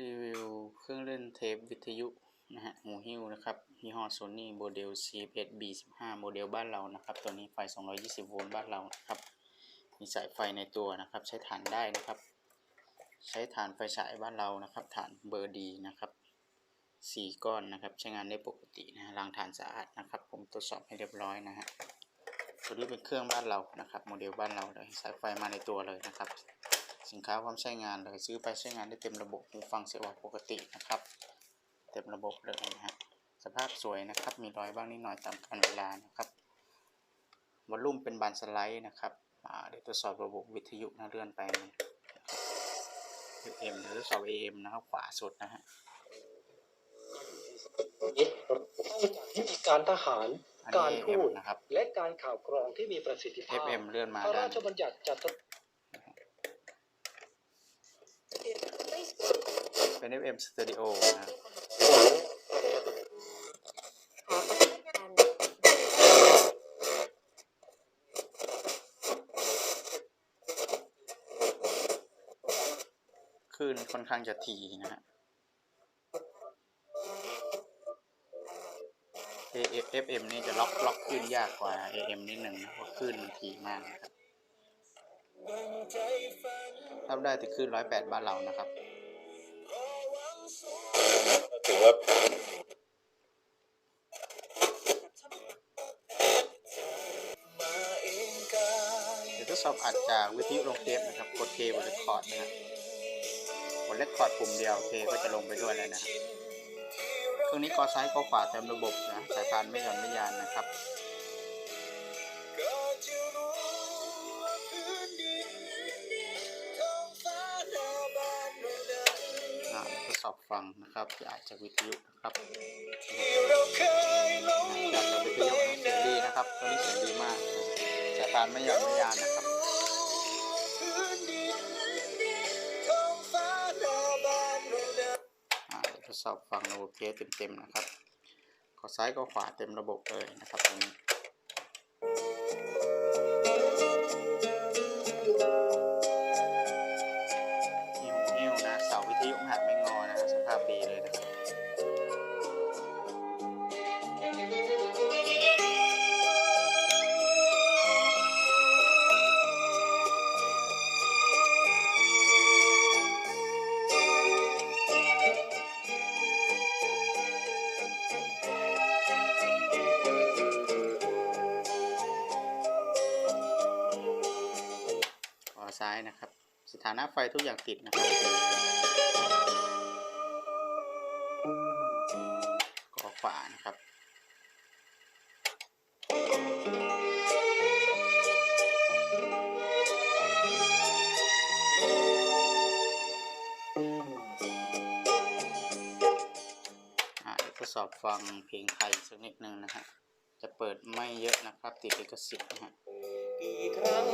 รีวิวเครื่องเล่นเทปวิทยุนะฮะหูหิ้วนะครับยี่ห้อ Sony Model C1 B15 โมเดลบ้านเรานะครับ ตัวนี้ไฟ 220 โวลต์บ้านเรานะครับ มีสายไฟในตัวนะครับ ใช้ฐานได้นะครับ ใช้ฐานไฟฉายบ้านเรานะครับ ฐานเบอร์ดีนะครับสี่ก้อนนะครับ ใช้งานได้ปกตินะฮะล้างฐานสะอาดนะครับ ผมตรวจสอบให้เรียบร้อยนะฮะตัวนี้เป็นเครื่องบ้านเรานะครับ โมเดลบ้านเราเลยสายไฟมาในตัวเลยนะครับ สินค้าพร้อมใช้งานเลยซื้อไปใช้งานได้เต็มระบบหูฟังเสียงออกปกตินะครับ เต็มระบบเลยนะฮะสภาพสวยนะครับ มีรอยบ้างนิดหน่อยตามกาลเวลานะครับวอลลุ่มเป็นบานสไลด์นะครับอ่าเดี๋ยวตรวจสอบระบบวิทยุนะเลื่อนไปนะ FM เดี๋ยวตรวจสอบ AM นะครับขวาสุดนะฮะวิธีการทหารอันการนี้พู AM ดนะครับและการข่าวกรองที่มีประสิทธิภาพ FM เลื่อนมาพระด้ารานชบัญญัติจัดทด เป็น FM Stereo นะฮะคลื่นค่อนข้างจะถี่นะฮะ AM FM นี่จะล็อกล็อกคลื่นยากกว่า AM นิดหนึ่งนะเพราะคลื่นมันถี่มากนะครับรับได้แต่คลื่น108 บ้านเรานะครับ เดี๋ยวทดสอบอัดจากวิทยุลงเทปนะครับ กดเทบนเรคคอร์ดนะครับกดเรคคอร์ดปุ่มเดียวเทก็จะลงไปด้วยแล้วนะครับเครื่องนี้กอซ้ายกอขวาเต็มระบบนะ สายพานไม่หย่อนไม่ยานนะครับอ่าทดสอบฟังนะครับที่อาจจากวิทยุนะครับจากวิทยุเสียงดีนะครับตัวนี้เสียงดีมากสายพานไม่หย่อนไม่ยานนะครับ สอบฟังระบบเทสเต็มๆนะครับขอซ้ายก็ขวาเต็มระบบเลยนะครับตรงนี้ ซ้ายนะครับ สถานะไฟทุกอย่างติดนะครับ ขอขวานะครับ อ่าเดี๋ยวทดสอบฟังเพลงไทยสักนิดนึงนะฮะ จะเปิดไม่เยอะนะครับ ติดลิขสิทธิ์นะฮะ ครั้ง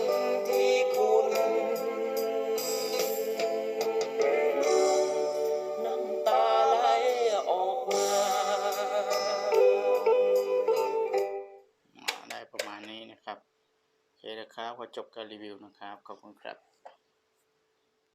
ที่คุณน้ำตาไหลออกมาได้ประมาณนี้นะครับโอเคนะครับพอจบการรีวิวนะครับ ขอบคุณครับ